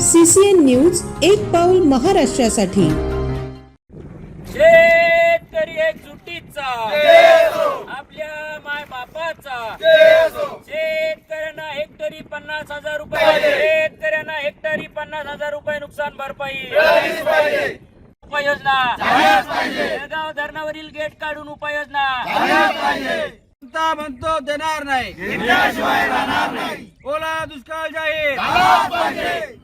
CCN news एक पाऊल महाराष्ट्रासाठी. शेतकरी एकजुटीचा आपल्या माय बापाचा. शेतकऱ्यांना हेक्टरी पन्नास हजार रुपये. शेतकऱ्यांना हेक्टरी पन्नास हजार रुपये नुकसान भरपाई. उपाययोजना. जळगाव धरणावरील गेट काढून उपाययोजना. जनता म्हणतो देणार नाही. ओला दुष्काळ जाहीर ओला दुष्काळ जाहीर.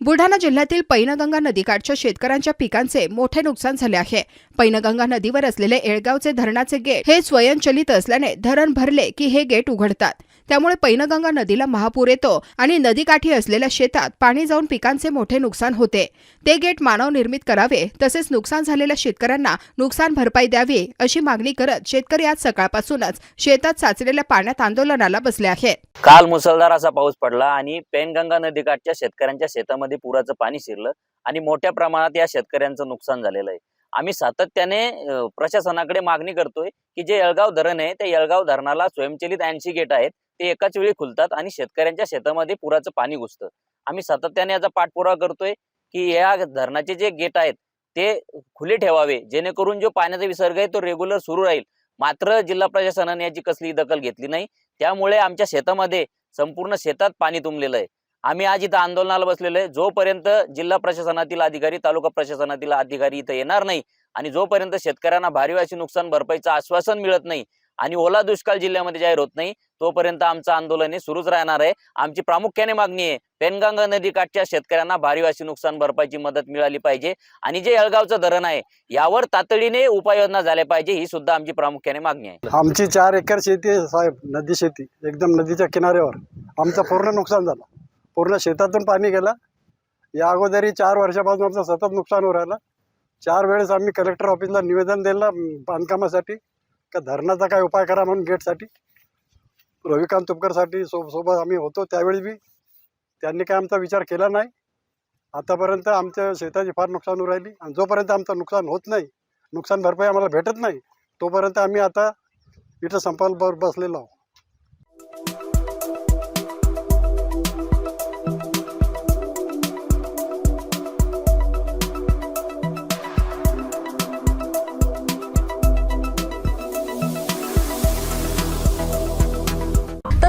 बुलढाणा जिल्ह्यातील पैनगंगा नदीकाठच्या शेतकऱ्यांच्या पिकांचे मोठे नुकसान झाले आहे. पैनगंगा नदीवर असलेले येळगावचे धरणाचे गेट हे स्वयंचलित असल्याने धरण भरले की हे गेट उघडतात. त्यामुळे पैनगंगा नदीला महापूर येतो आणि नदीकाठी असलेल्या शेतात पाणी जाऊन पिकांचे मोठे नुकसान होते. ते गेट मानव निर्मित करावे तसेच नुकसान झालेल्या शेतकऱ्यांना नुकसान भरपाई द्यावी अशी मागणी करत शेतकरी आज सकाळपासूनच शेतात साचलेल्या पाण्यात आंदोलनाला बसले आहेत. काल मुसळधार असा पाऊस पडला आणि पेनगंगा नदीकाठच्या शेतकऱ्यांच्या शेतामध्ये पुराचं पाणी शिरलं आणि मोठ्या प्रमाणात या शेतकऱ्यांचं नुकसान झालेलं आहे. आम्ही सातत्याने प्रशासनाकडे मागणी करतोय की जे येळगाव धरण आहे त्या येळगाव धरणाला स्वयंचलित ऐंशी गेट आहेत. ते एकाच वेळी खुलतात आणि शेतकऱ्यांच्या शेतामध्ये पुराचं पाणी घुसतं. आम्ही सातत्याने याचा पाठपुरावा करतोय की या धरणाचे जे गेट आहेत ते खुले ठेवावे जेणेकरून जो पाण्याचा विसर्ग आहे तो रेग्युलर सुरू राहील. मात्र जिल्हा प्रशासनाने याची कसली दखल घेतली नाही. त्यामुळे आमच्या शेतामध्ये संपूर्ण शेतात पाणी तुंबलेलं आहे. आम्ही आज इथं आंदोलनाला बसलेलो आहे. जोपर्यंत जिल्हा प्रशासनातील अधिकारी तालुका प्रशासनातील अधिकारी इथं येणार नाही आणि जोपर्यंत शेतकऱ्यांना भारी नुकसान भरपाईचं आश्वासन मिळत नाही आणि ओला दुष्काळ जिल्ह्यामध्ये जाहीर होत नाही तोपर्यंत आमचं आंदोलन हे सुरूच राहणार आहे. आमची प्रामुख्याने मागणी आहे पेनगंगा नदीकाठच्या शेतकऱ्यांना भारी नुकसान भरपाईची मदत मिळाली पाहिजे आणि जे येळगावचं धरण आहे यावर तातडीने उपाययोजना झाल्या पाहिजे ही सुद्धा आमची प्रामुख्याने मागणी आहे. आमची चार एकर शेती आहे साहेब नदी शेती एकदम नदीच्या किनाऱ्यावर. आमचं पूर्ण नुकसान झालं. पूर्ण शेतातून पाणी गेलं. या अगोदरी चार वर्षापासून आमचं सतत नुकसान होऊ राहिलं. चार वेळेस आम्ही कलेक्टर ऑफिसला निवेदन दिलं बांधकामासाठी. का धरणाचा काय उपाय करा म्हणून गेटसाठी? रविकांत तुपकरसाठी सो सोबत आम्ही होतो त्यावेळी बी. त्यांनी काय आमचा विचार केला नाही. आतापर्यंत आमच्या शेताची फार नुकसान होऊ राहिली. आणि जोपर्यंत आमचं नुकसान होत नाही नुकसान भरपाई आम्हाला भेटत नाही तोपर्यंत आम्ही आता इथं संपाल बसलेलो आहोत.